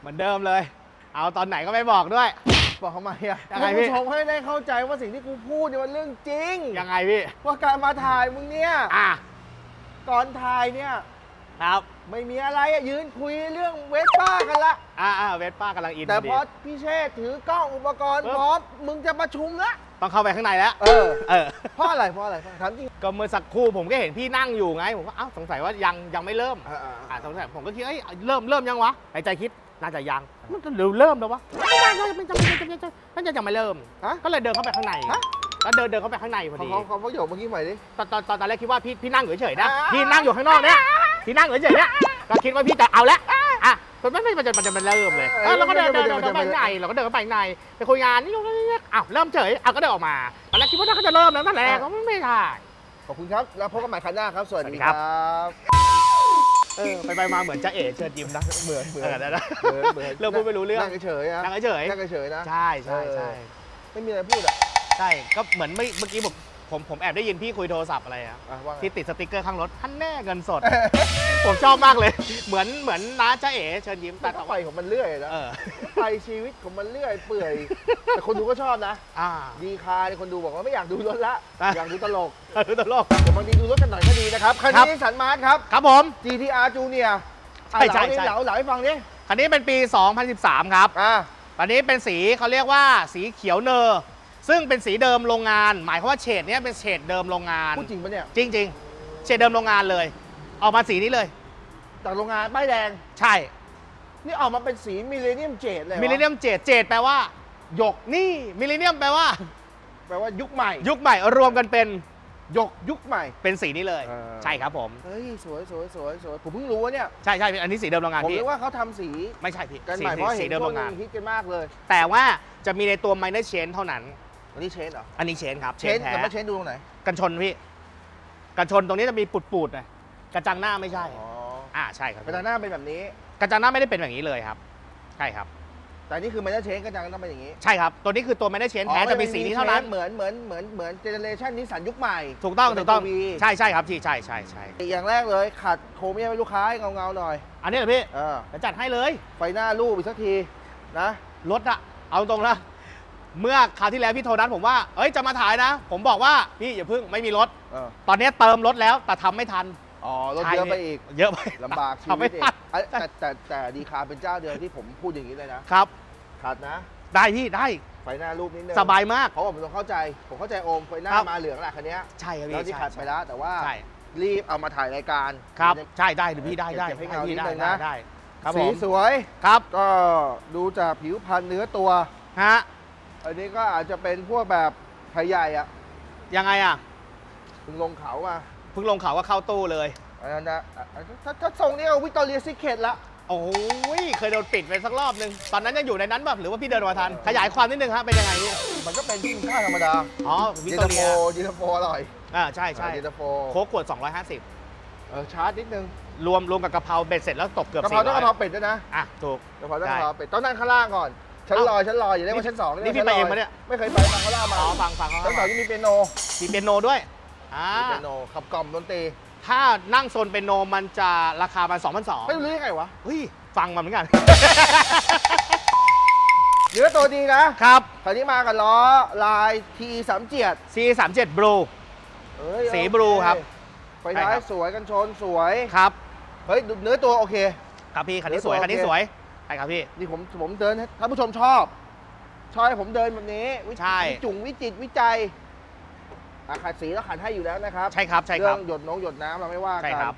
เหมือนเดิมเลย เอาตอนไหนก็ไม่บอกด้วย บอกเขามาอะยังไงท่านพี่ ผู้ชมให้ได้เข้าใจว่าสิ่งที่กูพูดเนี่ยมันเรื่องจริง ยังไงพี่ ว่าการมาถ่ายมึงเนี่ย อะก่อนถ่ายเนี่ย ครับ ไม่มีอะไรอะยืนคุยเรื่องเวสป้ากันละ อ่าอ่าเวสป้ากำลังอินแต่พอดีพอพี่เชษฐ์ถือกล้องอุปกรณ์เออพร้อมมึงจะประชุมละ ต้องเข้าไปข้างในแล้ว เออ เออ เพราะอะไรเพราะอะไรถามจริงก็เมื่อสักครู่ผมก็เห็นพี่นั่งอยู่ไง ผมก็เอ้าสงสัยว่ายังยังไม่เริ่ม อ่าอ่าสงสัยผมก็คิดเอ้ยเริ่มเริ่มยังวะในใจคิด น่าจะยังมันก็เร็วเริ่มแล้ววะไม่ได้ไม่ได้ไม่ได้ไม่ได้ไม่ได้น่าจะยังไม่เริ่ม ฮะ ก็เลยเดินเข้าไปข้างในฮะ แล้วเดินเดินเข้าไปข้างในพอเขาดี เขาเขาประโยคเมื่อกี้ใหม่ดิ ตอนตอนตอนตอนแรกคิดว่าพี่พี่นั่งอยู่เฉยๆนะ อ่า พี่นั่งอยู่ข้างนอกเนี่ยพี่นั่งอยู่เฉยๆเนี่ยก็คิดว่าพี่จะเอาละอะมันไม่ไม่มันจะมันจะมันเริ่มเลยเออเราก็เดินเดินเดินเข้าไปข้างในเราก็เดินเข้าไปข้างในไปคุยงานนี่นี่อ้าวเริ่มเฉยอ้าวก็เดินออกมาตอนแรกคิดว่าน่าจะเริ่มแล้วนั่นแหละก็ไม่ได้ ขอบคุณครับ แล้วพบกันใหม่ครั้งหน้าครับ สวัสสวัสดีดีคครั รับบ เออไปไปมาเหมือนจะเอ๋เชิญยิ้มนะเหมือนเหมือนเออได้ได้เหมือนเหมือนเรื่องพูดไม่รู้เรื่องนั่งเฉยๆนะนั่งเฉยนั่งเฉยๆนะๆใช่ใช่ใช่ไม่มีอะไรพูดอะใช่ก็เหมือนเมื่อเมื่อกี้ผม ผมผมแอบได้ยินพี่คุยโทรศัพท์อะไรอะอะว่าไง ที่ติดสติกเกอร์ข้างรถท่านแน่เงินสด ผมชอบมากเลย เหมือนเหมือนน้าจ้าเอ๋เชิญยิ้มแต่แต่ก็ไปของมันเรื่อยนะเออไปชีวิตของมันเรื่อยเปื่อย แต่คนดูก็ชอบนะ อ่า ดีคาเนี่ยคนดูบอกว่าไม่อยากดูรถละ อะ อยากดูตลกคือตลก แต่บางทีดูรถกันหน่อยก็ดีนะครับ คันครับ นี้สันมาร์ทครับ ครับผม GTR Junior ใช่ใช่อะใช่ เหลาดิเหลาเหลาให้ฟังดิคันนี้เป็นปี 2013 ครับ อ่าอันนี้เป็นสีเขาเรียกว่าสีเขียวเนอร์ ซึ่งเป็นสีเดิมโรงงาน หมายความว่าเฉดเนี้ยเป็นเฉดเดิมโรงงาน พูดจริงปะเนี่ย จริง ๆ เฉดเดิมโรงงานเลย ออกมาสีนี้เลย จากโรงงานป้ายแดง ใช่นี่ออกมาเป็นสีมิเลเนียมเจดเลยวะมิลเลนเนียมเจดเจดแปลว่าหยกนี่มิลเลนเนียมแปลว่า แปลว่ายุคใหม่ยุคใหม่รวมกันเป็นหยกยุคใหม่ เป็นสีนี้เลย เออ ใช่ครับผม เฮ้ยสวยสวยสวยสวยผมเพิ่งรู้ว่าเนี่ย ใช่ใช่อันนี้สีเดิมโรงงานผมพี่นึกว่าเขาทำสีไม่ใช่พี่กันสีใหม่เพราะสีเห็นเดิมพโรวกงนึงานงฮิตกันมากเลย แต่ว่าจะมีในตัว minor chain เท่านั้น อันนี้เชนเหรอ อันนี้เชนครับเชนแท้แต่ไม่เชนดูตรงไหน กันชนพี่ กันชนตรงนี้จะมีปูดๆหน่อยกระจังหน้าไม่ใช่ อ๋ออ่าใช่ครับกระจังหน้าเป็นแบบนี้ กระจังหน้าไม่ได้เป็นแบบนี้เลยครับ ใช่ครับ แต่นี่คือไม่ได้เชนกระจังต้องเป็นอย่างนี้ ใช่ครับ ตัวนี้คือตัว minor chain แท้อ๋อจะมีสีนี้เท่านั้น เหมือนเหมือนเหมือนเหมือนเจเนเรชันนิสสันยุคใหม่ ถูกต้องเป็นถูกต้องตัว V ใช่ใช่ครับพี่ใช่ใช่ใช่อย่างแรกเลยขัดโครเมียมให้ลูกค้าให้เงาๆหน่อย อันนี้เหรอพี่เออเดี๋ยวจัดให้เลย ไฟหน้ารูปอีกสักทีนะ รถอะเอาตรงนะ เมื่อคราวที่แล้วพี่โทรนัดผมว่า เอ้ยจะมาถ่ายนะ ผมบอกว่าพี่อย่าเพิ่งไม่มีรถ เออตอนนี้เติมรถแล้วแต่ทำไม่ทันอ๋อรถเยอะไปอีกเยอะไปลำบากชีทำวิไม่ตอีกทันเอ้ยแต่แต่แต่ดีคาเป็นเจ้าเดียวที่ผมพูดอย่างนี้เลยนะครับขัดนะ ได้พี่ได้ไฟหน้ารูปนิดนึงสบายมาก เพราะว่าผมต้องเข้าใจ ผมเข้าใจโอมไฟหน้าครับ มาเหลืองแหละคันเนี้ยใช่ครับแล้วพี่ที่ใช่ขัดไปแล้วแต่ว่า ใช่รีบเอามาถ่ายรายการ ครับจะใช่ได้หรือพี่ได้ได้เก็บให้เงาพี่นิดได้นึงได้นะได้ครับผสีมสวย ครับก็ดูจากผิวพรรณเนื้อตัว ฮะ อันนี้ก็อาจจะเป็นพวกแบบไทยใหญ่อะยังไงอะเพิ่งลงเขามาเพิ่งลงเขาว่าเข้าตู้เลยอันนั้นนะอะถ้าถ้าทรงนี้เอาวิกตอเรียซิเคตละ โอ้ยเคยโดนปิดไปสักรอบนึง ตอนนั้นยังอยู่ในนั้นป่ะหรือว่าพี่เดินมาทัน ขยายความนิดนึงฮะเป็นยังไงพี่มันก็เป็นที่กินข้าวธรรมดาอ๋อวิเย็กนตอตาโฟเรียเย็นตาโฟอร่อยอ่าใช่ใช่เย็นตาโฟโค้กขวด 250 เออชาร์จนิดนึงรวมรวมกับกะเพราเบ็ดเสร็จแล้วตกเกือบกะเพราต้องกะเพรา400เป็ดด้วยนะอะถูกกะเพราต้องได้กะเพราเป็ดต้องนั่งข้างล่างก่อน ชั้นลอยชั้นลอยอย่าเรียกว่าชั้นสองนี่พี่รียกไปว่าเองชั้ปะเนี่ย ไม่เคยไปฟังเขาเล่ามาอ๋อฟังฟังเขาชั้นสองที่มีเปียโนมีเปียโนด้วยอ่ามีเปียโนขับกล่อมดนตรีถ้านั่งโซนเปียโนมันจะราคาประมาณ2,200ไม่รู้ได้ไงวะเฮ้ยฟังมาเหมือนกันเนื้อตัวดีนะครับคราวนี้มากับล้อลายทีสามเจียด C37 Blue เอ้ยสีโอเค blue ครับไฟท้าใช่ยครับสวยกันชนสวยครับเฮ้ยดูเนื้อตัวโอเค ครับพี่คันนี้เดี๋ยวสวยตัวคันนี้โอเคสวย ใช่ครับพี่ นี่ผมผมเดินให้ท่านผู้ชมชอบ ชอบให้ผมเดินแบบนี้วิใช่ วิจุงวิจิตรวิจัยอะขัดสีแล้วขัดให้อยู่แล้วนะครับใช่ครับใช่คเรื่รัอบ งหยดน้องหยดน้ำเราไม่ว่าใช่กัครับ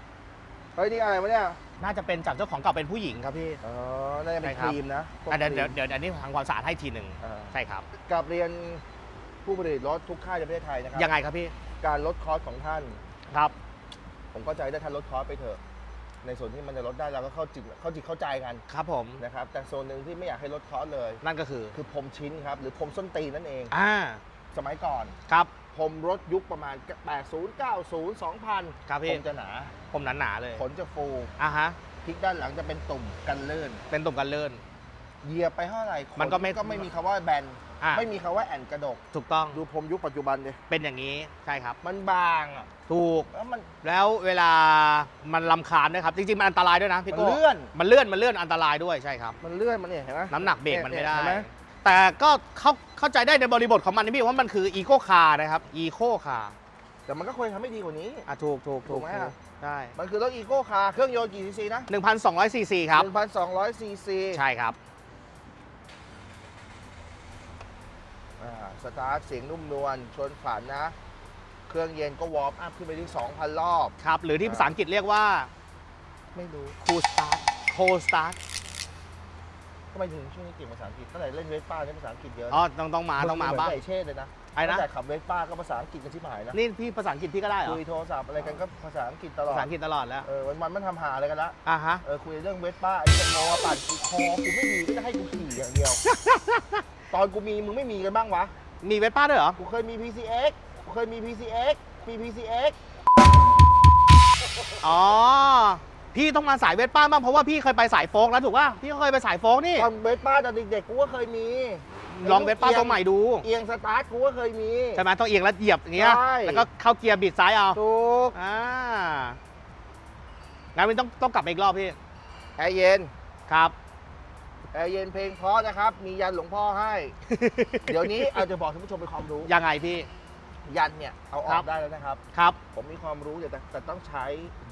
เฮ้ยนี่อะไรวะเนี่ยน่าจะเป็นจากเจ้าของเก่าเป็นผู้หญิงครับพี่ เออน่าจะเป็นใช่คครับ รีมนะพวกอะเดี๋ยวครีเดี๋ยวมเดี๋ยวอันนี้ทางความสะอาดให้ทีหนึ่งเออใช่ครับกลับเรียนผู้ผลิตรถทุกค่ายในประเทศไทยนะครัยังไงครับพี่การลดคอสของท่าน ครับ ผมเข้าใจได้ท่านลดคอสไปเถอะ ในส่วนที่มันจะลดได้เราก็เข้าจิตเข้าจิตเข้าใจกันครับผมนะครับแต่โซนหนึ่งที่ไม่อยากให้ลดคอสเลย นั่นก็คือคือพรมชิ้นครับหรือพรมส้นตีนนั่นเองอ่าสมัยก่อนครับพรมรถยุคประมาณ 80 90 2000ครับผพี่มจะหนาผมหนาๆเลยขนจะฟูอะฮะพลิกด้านหลังจะเป็นตุ่มกันลื่นเป็นตุ่มกันเลื่อนเหยียบไปเท่าไหร่ขมันก็ไม่ก็ไม่มีคำว่าแบน อ่าไม่มีคำว่าแอนกระดก ถูกต้องดูผมยุคปัจจุบันดิเป็นอย่างนี้ใช่ครับ มันบางอะถูก แล้วมัน แล้วเวลามันลำคาญด้วยครับ จริงๆ มันอันตรายด้วยนะพี่มันโก้เลื่อน มันเลื่อน มันเลื่อนอันตรายด้วยใช่ครับ มันเลื่อนมันเนี่ยเห็นไหม น้ำหนักเบรกมันไม่ได้เห็นไหม แต่ก็เข้าเข้าใจได้ในบริบทของมันนะพี่ว่ามันคืออีโคคาร์นะครับอีโคคาร์แต่มันก็ควรทำให้ดีกว่านี้ อะถูกถูกถูกไหมอะ ใช่มันคือรถอีโก้คาร์เครื่องยนต์กี่ซีซีนะ1,200ซีซีครับ 1,200ซีซีใช่ครับ สตาร์ทเสียงนุ่มนวลชนฝันนะ เครื่องเย็นก็วอร์มอัพขึ้นไปที่ 2,000 รอบ ครับ หรือที่ภาษาอังกฤษเรียกว่าไม่รู้ cool start cold start ทำไมถึงช่วงนี้เก่งภาษาอังกฤษตั้งแต่เล่นเวสป้าเนี่ยภาษาอังกฤษเยอะอ๋อต้องต้องมาต้องมาเหนบ้างไก่เชษเลยนะไอ้นะตั้งแต่ขับเวสป้าก็ภาษาอังกฤษกันที่หมายนะนี่พี่ภาษาอังกฤษพี่ก็ได้เหรอคุยโทรศัพท์อะไรกันก็ภาษาอังกฤษตลอภาดษาอังกฤษตลอดแล้วเออวันวันๆมันทำหาอะไรกันละอะฮะเออคุยเรื่องเวสป้าไอ้จะโมมาปั่นกูคอกูไม่มีก็จะให้กูขี่อย่างเดียว ตอนกูมีมึงไม่มีกันบ้างวะ มีเวสป้าด้วยเหรอ กูเคยมี PCX กูเคยมี PCX มี PCX อ๋อ พี่ต้องมาสายเวสป้าบ้างเพราะว่าพี่เคยไปสายโฟกแล้วถูกป่ะ พี่ก็เคยไปสายโฟกนี่ ตอนเวสป้าตอนเด็กๆกูก็เคยมีลองเวสป้าตัวใหม่ดู เอียงสตาร์ทกูก็เคยมี ใช่ไหมต้องเอียงแล้วเหยียบอย่างเงี้ย ใช่ แล้วก็เข้าเกียร์บิดซ้ายเอา ถูกอ่า งั้นมันต้องต้องกลับมาอีกรอบพี่แอร์เย็น ครับ แอร์เย็นเพลงเพราะนะครับ มียันหลวงพ่อให้ เดี๋ยวนี้เอาจะบอกท่านผู้ชมเป็นความรู้ ยังไงพี่ ยันเนี่ยเอาอครัอบกได้แล้วนะครับ ครับ ผมมีความรู้แต่แต่ต้องใช้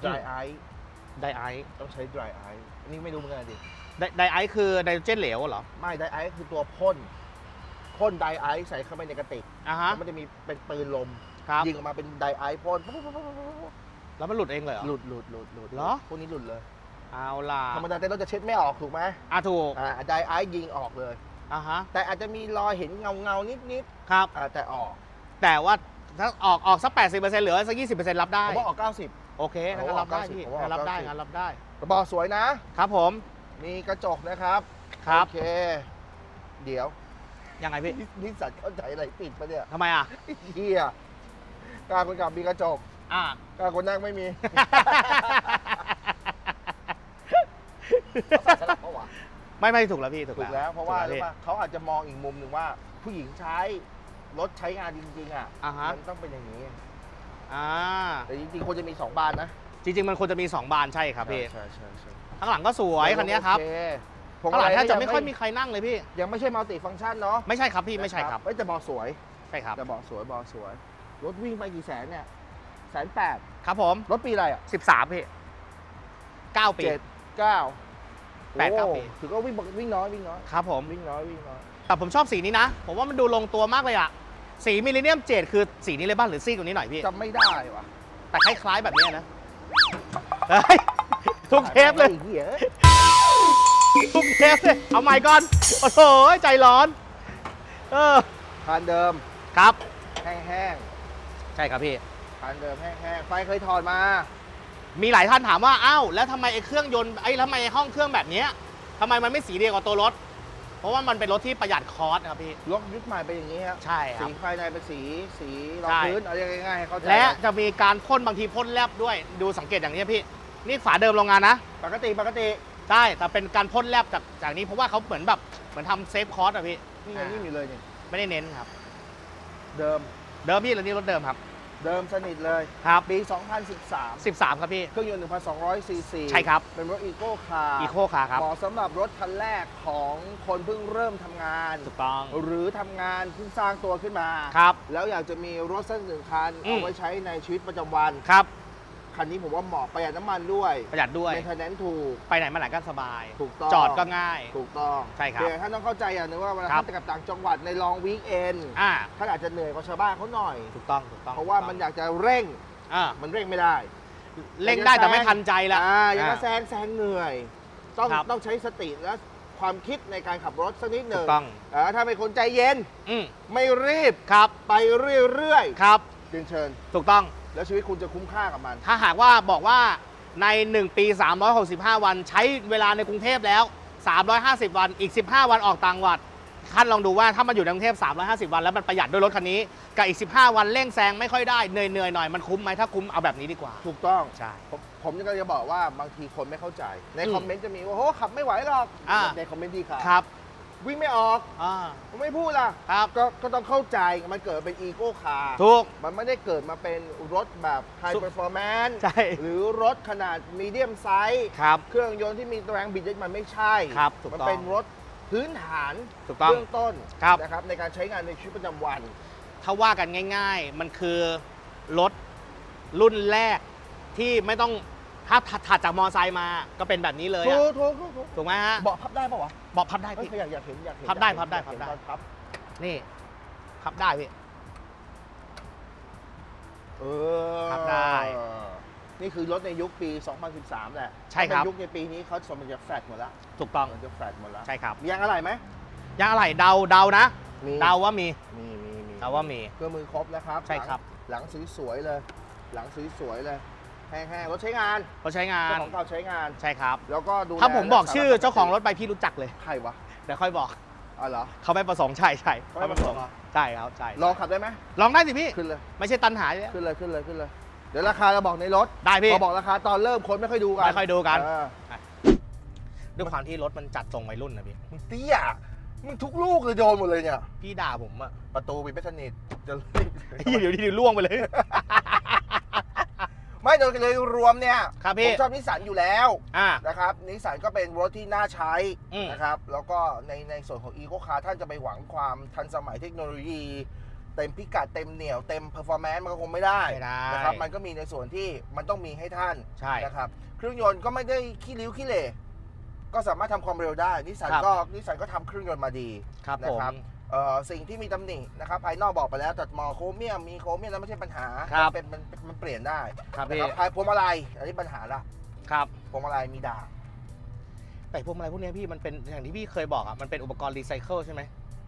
dry ice ไดไอซ์ต้องใช้ dry ice อันนี้ไม่รู้เหมือนกันดิ ไดไดไอซ์คือไนโตรเจนเหลวเหรอไม่ dry ice คือตัวพ่นพ่น dry ice ใส่เข้าไปในกระติกอะฮะแล้วมันจะมีเป็นปืนลม ครับ ยิงออกมาเป็น dry ice พ่นแล้วมันหลุดเองเลยเหรอ หลุดหลุดหลุดหลุดเหรอ พวกนี้หลุดเลย เอาล่ะธรรมดาเต้นรถจะเช็ดไม่ออกถูกไหมอะถูกอ่า dry ice ยิงออกเลย อะฮะ แต่อาจจะมีรอยเห็นเงาเงาๆนิดนิดครับ ๆอ่าแต่ออกแต่ว่าถ้าออกออกสัก 80%เหลือสัก 20%รับได้ผมว่าออก 90 โอเคงั้นรับได้พี่ผมว่าออกงั้นรับได้90 งั้นรับได้ กระบอกสวยนะ ครับผม มีกระจกนะครับครับ โอเค เดี๋ยวยังไงพี่นินิสสันเข้าใจอะไรปิดปะเนี่ยทำไมอะ เฮียกลางคนขับมีกระจกอะ กลางคนนั่งไม่มี ไม่ไม่ถูกแล้วพี่ถูกถูกแล้วเพราะว่าถูกรู้พี่ป่ะเขาอาจจะมองอีกมุมหนึ่งว่า ผู้หญิงใช้รถใช้งานจริง ๆ อะอ่าฮะมันต้องเป็นอย่างนี้ อ่าแต่จริงๆควรจะมี2บานนะจริง ๆ มันควรจะมี 2 บานใช่ครับพี่ใช่ใช่ใช่ข้างหลังก็สวยคันนี้ครับโอเพวงข้างหลังมาถ้าจะก็ไม่ค่อยมีใครนั่งเลยพี่ ยังไม่ใช่มัลติฟังก์ชันเนาะไม่ใช่ครับพี่ไม่ใช่ครับเอ้ยแต่เบาะสวย ใช่ครับแต่เบาะสวยเบาะสวย รถวิ่งไปกี่แสนเนี่ยแสนแปดครับผม รถปีอะไรอะ13พี่9ปีเจ็ดเก้า แปดเก้าโอ้ปีถือว่าวิ่งวิ่งน้อยวิ่งน้อยครับผมวิ่งน้อยวิ่งน้อยแต่ผมชอบสีนี้นะ ผมว่ามันดูลงตัวมากเลยอะสีมิลเลนเนียมเจดคือสีนี้เลยบ้างหรือซีดกว่านี้หน่อยพี่จำไม่ได้ว่ะแต่คล้ายๆแบบนี้นะเฮ้ยทุกเทปเลยไอ้เหี้ยทุกเทปเลยเอาใหม่ก่อนโอ้โหใจร้อน เออคันเดิมครับ แห้งใช่ครับพี่ๆคันเดิมแห้งๆไฟเคยถอดมา มีหลายท่านถามว่าอ้าวแล้วทำไมไอ้เครื่องยนต์ไอ้ทำไมห้องเครื่องแบบเนี้ยทำไมมันไม่สีเดียวกับตัวรถ เพราะว่ามันเป็นรถที่ประหยัดคอสครับพี่ รถยุคใหม่เป็นอย่างนี้ครับใช่ครัสีบ ภายในเป็นสีสีรองใช่ พื้นเอาเรียกง่ายๆให้เข้าใจและจะมีการพ่นบางทีพ่นแลบด้วยดูสังเกตอย่างนี้พี่ นี่ฝาเดิมโรงงานนะปกติปกติใช่แต่เป็นการพ่นแลบจากจากนี้เพราะว่าเขาเหมือนแบบเหมือนทำเซฟคอสอะพี่นี่ยังอ่านิ่มอยู่เลยนี่ไม่ได้เน้นครับ เดิมเดิมพี่แล้วนี่รถเดิมครับ เดิมสนิทเลย ครับ ปี 2013 13 ครับพี่ เครื่องยนต์ 1,200ซีซีใช่ครับ เป็นรถอีโก้คาร์อีโคคาร์ครับ เหมาะสำหรับรถคันแรกของคนเพิ่งเริ่มทำงาน ถูกต้อง หรือทำงานเพิ่งสร้างตัวขึ้นมา ครับ แล้วอยากจะมีรถสักหนึ่งคัน อืม เอาไว้ใช้ในชีวิตประจำวัน ครับ คันนี้ผมว่าเหมาะประหยัดน้ำมันด้วยประหยัดด้วย เมนเทนแนนถูก ไปไหนมาไหนก็สบาย ถูกต้อง จอดก็ง่าย ถูกต้องใช่ครับเดี๋ยวท่านต้องเข้าใจอย่างหนึงว่าเวลาครับท่านจะกลับต่างจังหวัดในลองวีคเอนอ่าท่านอาจจะเหนื่อยกว่าชาวบ้านเขาหน่อย ถูกต้องถูกต้อง เพราะว่ามันอยากจะเร่งอ่ามันเร่งไม่ได้ เร่งได้แต่ไม่ทันใจละอ่าอย่างอ่านั้นแซงแซงเหนื่อย ต้องครับต้องใช้สติและความคิดในการขับรถสักนิดหถูนึ่งกต้องอ่าถ้าเป็นคนใจเย็นอืมไม่รีบ ครับ ไปเรื่อยครับๆเรียนเชิญ ถูกต้อง แล้วชีวิตคุณจะคุ้มค่ากับมัน ถ้าหากว่าบอกว่าใน 1 ปี 365 วัน ใช้เวลาในกรุงเทพแล้ว 350 วันอีก 15 วันออกต่างจังหวัดท่านลองดูว่าถ้ามันอยู่ในกรุงเทพ350 วันแล้วมันประหยัดด้วยรถคันนี้กับอีก 15 วันเร่งแซงไม่ค่อยได้เหนื่อยๆหน่อยมันคุ้มไหมถ้าคุ้มเอาแบบนี้ดีกว่า ถูกต้อง ใช่ ผมผมก็จะบอกว่าบางทีคนไม่เข้าใจ ในอืมคอมเมนต์จะมีว่าโอ้โหขับไม่ไหวหรอกอ่า ในคอมเมนต์ที่ค่ะครับ วิ่งไม่ออกอ่า ผมไม่พูดล่ะครับ ก็ก็ต้องเข้าใจมันเกิดเป็นอีโก้คาร์ถูก มันไม่ได้เกิดมาเป็นรถแบบไฮสุเปอร์ฟอร์แมนซ์ใช่ หรือรถขนาดมีเดียมไซส์ ครับ เครื่องยนต์ที่มีแรงบิดเยอะมันไม่ใช่ครับถูกมันต้องเป็นรถพื้นฐานถูกต้องเบื้องต้นครับ นะครับในการใช้งานในชีวิตประจำวัน ถ้าว่ากันง่าย ๆ มันคือรถรุ่นแรกที่ไม่ต้อง ถ้าถัดจากมอไซค์มาก็เป็นแบบนี้เลยถูอะกถูกถูกถูกถูกไหมฮะเบาะพับได้ปะวะบอกพับได้เฮ้ยพี่ อยากอยากเห็นอยากเห็นพับได้อยากเห็นพับได้อยากเห็นพับได้ ตอนพับนี่พับได้พี่ เออพับได้นี่คือรถในยุคปี 2013 แหละใช่ครับ ถ้าเป็นยุคในปีนี้เขาสมมติจะแฟลตหมดแล้วถูกต้องมันจะแฟลตหมดแล้วใช่ครับ มียางอะไรไหมยางอะไรเดาเดานะมีเดาว่ามีมีมีมี เดาว่ามี เครื่องมือครบนะครับใช่ครับ หลังหลังสวยๆเลย หลังสวยๆเลย แห้งๆรถใช้งานเขาใช้งาเจ้านของเก่าใช้งาน ใช่ครับ แล้วก็ดูแลถ้าผมบอกรัษชื่อเจ้าของรถไปพี่รู้จักเลยใครวะเดี๋ยวค่อยบอกอ๋อเหรอ เขาไม่ประสงค์ใช่ใช่เขาไม่ประสงค์เหรอ ใช่ครับใช่ลองขับได้ไหมลองได้สิพี่ขึ้นเลยไม่ใช่ตันหาเลยขึ้นเลยขึ้นเลยขึ้นเลย เดี๋ยวราคาเราบอกในรถได้พี่ พอบอกราคาตอนเริ่มคนไม่ค่อยดูกันไม่ค่อยดูกัน เออด้วยความที่รถมันจัดทรงวัยรุ่นนะพี่ มึงเตี้ยมึงทุกลูกเลยโดนหมดเลยเนี่ย พี่ด่าผมอะประตูปิดไม่สนิทจะเดี๋ยวเดี๋ยวล่วงไปเลย ไม่โดยเลยรวมเนี่ยครับผพี่ มชอบนิสสันอยู่แล้วอ่า นะครับนิสสันก็เป็นรถที่น่าใช้อืม นะครับแล้วก็ในในส่วนของ e ีโ c คาร์ท่านจะไปหวังความทันสมัยเทคโนโลยี เต็มพิกัดเต็มเหนียวเต็มเพอร์ฟอร์แมนซ์มันก็คงไม่ได้ไม่ได้ นะครับมันก็มีในส่วนที่มันต้องมีให้ท่านใช่ นะครับเครื่องยนต์ก็ไม่ได้ขี้ริ้วขี้เหร่ก็สามารถทำความเร็วได้นิสสันครับ ก็นิสสันก็ทำเครื่องยนต์มาดี ครับนะผม ครับเอ่อ สิ่งที่มีตำหนินะครับภายนอกบอกไปแล้วตัดมอโครเมียมมีโครเมียมแล้วไม่ใช่ปัญหาครับมันเป็นมันมันเปลี่ยนได้ครับนะพี่ครับภายพวงมาลัยอันนี้ปัญหาละครับพวงมาลัยมีด่างแต่พวกอะไรพวกเนี้ยพี่มันเป็นอย่างที่พี่เคยบอกอะมันเป็นอุปกรณ์รีไซเคิลใช่ไหม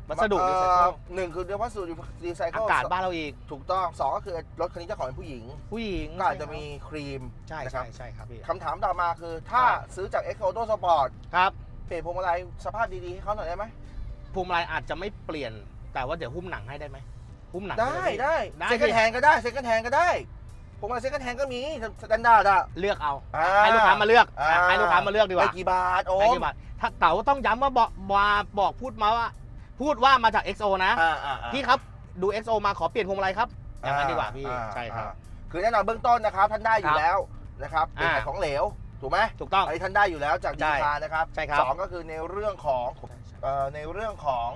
วัสดุรีไซเคิลเอ่อหนึ่งคือเรียกว่าสูตรรีไซเคิลอากาศบ้านเราอีกถูกต้องสองก็คือรถคันนี้เจ้าของเป็นผู้หญิง ผู้หญิงก็อาจจะมีครีมใช่นะครัใช่บใช่ครับพี่คำถามต่อมาคือถ้าครับซื้อจาก X Auto Sport ครับเปลี่ยนพวงมาลัยสภาพดีๆให้เขาหน่อยได้ไหม พวงมาลัยอาจจะไม่เปลี่ยน แต่ว่าเดี๋ยวหุ้มหนังให้ได้ไหมหุ้มหนังได้หมพี่ได้ได้เซ็กันพี่แฮนก็ได้เซ็กันแฮนก็ได้พวงมาลัยเซ็กันแฮนก็มีสแตนดาร์ดอะเลือกเอาอ่าให้ลูกค้ามาเลือกอ่าให้ลูกค้ามาเลือกดีกไม่ว่ากี่บาทโอ้ไม่กี่บาทถ้าเต๋าต้องย้ำว่าบอกมาบอกพูดมาว่า พูดว่ามาจาก XO นะอ่าอ่าอ่าพี่ครับดู XO มาขอเปลี่ยนพวงมาลัยครับอย่างนั้นดีกว่าพี่อ่ใช่ครับอ่าคือแน่นอนเบื้องต้นนะครับท่านได้อคยู่รับแล้วนะครับเป็นอ่าขายของเหลวถูกไหมถูกต้องอันนี้ท่านได้อยู่แล้วจากใช่ดีคานะครับใช่ครับสองก็คือในเรื่องของ เอ่อในเรื่องของ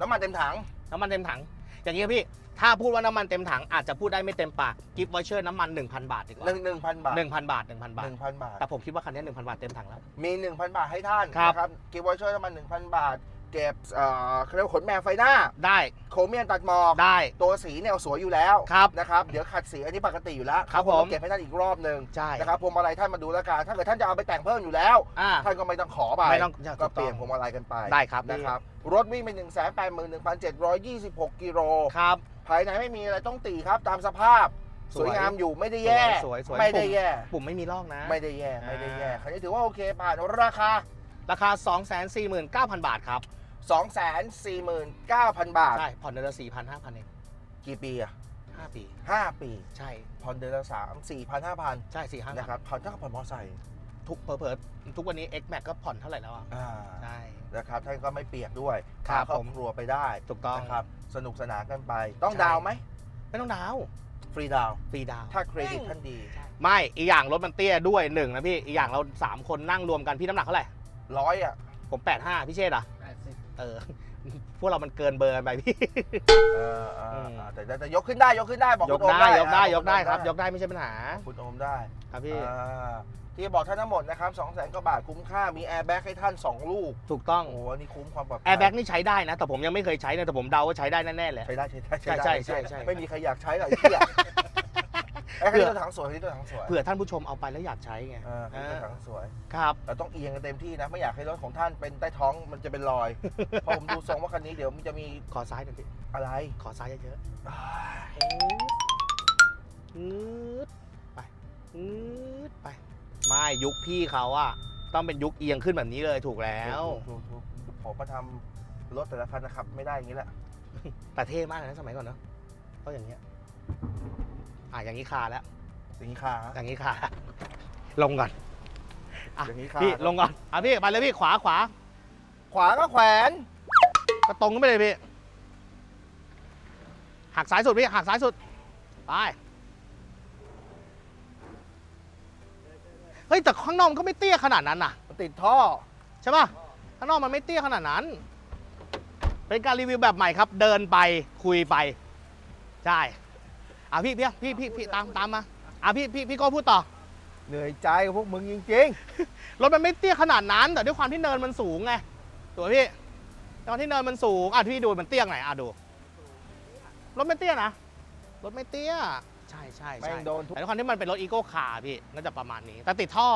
น้ำมันเต็มถัง น้ำมันเต็มถัง อย่างนี้ครับพี่ ถ้าพูดว่าน้ำมันเต็มถังอาจจะพูดได้ไม่เต็มปาก กิฟต์วอเชอร์น้ำมัน 1,000 บาทดีกว่าหนึ่งหนึ่งพันบาท1,000บาท1,000บาหท นึ่งพันบาท แต่ผมคิดว่าคันนี้1,000บาทเต็มถังแล้ว มี 1,000 บาทให้ท่านครับ นะครับเก็บวอเชอร์น้ำมัน 1,000 บาท เก็บเอ่อเขาเรียกว่าขนแมวไฟหน้า ได้ โครเมียมตัดหมอก ได้ ตัวสีแนวสวยอยู่แล้วครับนะครับ เดี๋ยวขัดสีอันนี้ปกติอยู่แล้วครับผมผม เก็บให้ท่านอีกรอบหนึ่งใช่ นะครับพวงมาลัยท่านมาดูแล้วกันถ้าเกิดท่านจะเอาไปแต่งเพิ่มอยู่แล้ว อ่า ท่านก็ไม่ต้องขอไปไม่ต้องก็เปลี่ยนพวงมาลัยกันไปได้ครับ นะครับรถวิ่งไป1 8 1 7 2 6 กิโลครับ ภายในไม่มีอะไรต้องตีครับตามสภาพสสวยวยงามอยู่ไม่ได้แย่สวยสวย ไม่ได้แย่ปุ่มไม่มีลอกนะ ไม่ได้แย่ไม่ได้แย่อ่าคันนี้ถือว่าโอเคผ่านราคา ราคา 249,000 บาทครับ 249,000 บาท ใช่ ผ่อนเดือนละ4,000 5,000เองกี่ปีอะ5ปี 5 ปี ใช่ ผ่อนเดือนละ3 4,000 5,000 ใช่4 5นะครับผ่อนเท่ากับผ่อนมอไซค์ทุกเผลอๆทุกวันนี้ X Max ก็ผ่อนเท่าไหร่แล้วอะอ่าใช่ นะครับท่านก็ไม่เปียกด้วยครับพาครอผบม ครัวไปได้ถูกต้อง นะครับสนุกสนานกันไป ต้องใช่ ดาวน์ไหมไม่ต้องดาวน์ฟรีดาวน์ฟรีดาวน์ถ้าเครดิตท่านดี ไม่ อีกอย่างรถมันเตี้ยด้วยหนึ่งนะพี่ อีกอย่างเรา 3 คนนั่งรวมกันพี่น้ำหนักเท่าไหร่ ร้อยอะผม 85 พี่เชษฐ์อะ เออ พวกเรามันเกินเบอร์กันไปพี่ เออเอออืมเออแต่แต่แต่ยกขึ้นได้ยกขึ้นได้บอกยคุกณโอมได้ได้ยกได้อะยกได้ครับอกยกได้ไม่ใช่ปัญหา คุณโอมได้ครับพี่ อ่าที่บอกท่านทั้งหมดนะครับ2 0 0 0 0 0กว่าบาทคุ้มค่ามีแอร์แบ็กให้ท่าน 2 ลูกถูกต้อง โอ้โหอันนี่คุ้มความปลอดภัยแอร์แบ็กนี่ใช้ได้นะ แต่ผมยังไม่เคยใช้นะแต่ผมเดาว่าใช้ได้แน่ๆเลยใช้ได้ใช้ได้ใช่ใช่ใช่ใช่ ไม่มีใครอยากใช้หรอกไอ้เหี้ย ไอ้คันนี้ตัวถังสวยคันนี้ตัวถังสวยเผื่อท่านผู้ชมเอาไปแล้วอยากใช้ไงเออคันนี้ตัวถังสวย ครับเราต้องเอียงกันเต็มที่นะ ไม่อยากให้รถของท่านเป็นใต้ท้องมันจะเป็นรอย เพราะผมดูทรงว่าคันนี้เดี๋ยวมันจะมีขอซ้ายหน่อยพี่อะไร ขอซ้ายเยอะอ่าๆอืดไปอืดไป ไม่ยุคพี่เขาอะต้องเป็นยุคเอียงขึ้นแบบนี้เลยถูกแล้วถูกถูกถูกผมมาทำรถแต่ละคันนะครับ ไม่ได้อย่างนี้แหละแต่เท่มากเลยนะสมัยก่อนเนอะก็อย่างเงี้ย อะอย่างนี้คาแล้ว อย่างนี้ขาอย่างนี้คาแล้วลงก่อนอะอย่างนี้ขาพี่ลงก่อนอะพี่ไปเลยพี่ขวาขวาขวาก็แขวนก็ตรงขึ้นไปเลยพี่หักซ้ายสุดพี่หักซ้ายสุดไปเฮ้ยแต่ข้างนอกมันก็ไม่เตี้ยขนาดนั้นนะมันติดท่อ ใช่ป่ะ ข้างนอกมันไม่เตี้ยขนาดนั้น เป็นการรีวิวแบบใหม่ครับ เดินไปคุยไป ใช่ อะพี่พี่พี่พี่พี่ตามตามมาอะพี่พี่พี่โก็พูดต่อ เหนื่อยใจกับพวกมึงจริงรถมันไม่เตี้ยขนาดนั้น แต่ด้วยความที่เนินมันสูงไงตัวพี่ตอนที่เนินมันสูงอะพี่ดูมันเตี้ยไหนอะดูรถไม่เตี้ยนะรถไม่เตี้ย ใช่ใช่ๆแม่ใช่งโดนทุกแต่ด้วยความที่มันเป็นรถอีโก้คาร์พี่น่าจะประมาณนี้ แต่ติดท่อ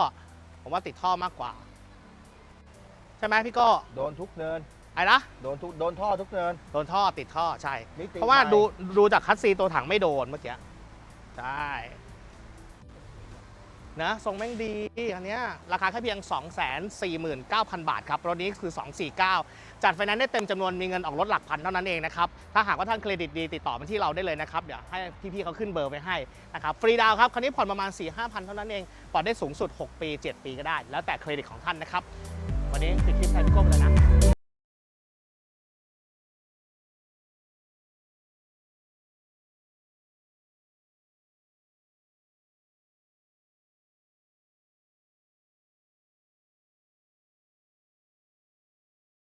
ผมว่าติดท่อมากกว่า ใช่ไหมพี่โก็โดนทุกเนิน ไอ้นะโดนทุกโดนท่อทุกเนิน โดนท่อติดท่อใช่มิติเพราะว่าใหม่ ดูดูจากคัสซีตัวถังไม่โดนเมื่อกี้ใช่นะทรงแม่งดีอันเนี้ยราคาแค่เพียง 249,000 บาทครับ รถนี้คือ 249 จัดไฟแนนซ์ได้เต็มจำนวนมีเงินออกรถหลักพันเท่านั้นเองนะครับ ถ้าหากว่าท่านเครดิตดีติดต่อมาที่เราได้เลยนะครับ เดี๋ยวให้พี่ๆเขาขึ้นเบอร์ไว้ให้นะครับ ฟรีดาวน์ครับ คันนี้ผ่อนประมาณ 4-5,000 เท่านั้นเองผ่อนได้สูงสุด 6 ปี 7 ปีก็ได้ แล้วแต่เครดิตของท่านนะครับ วันนี้ปิดคลิปไทยพี่โก้ไปเลยนะ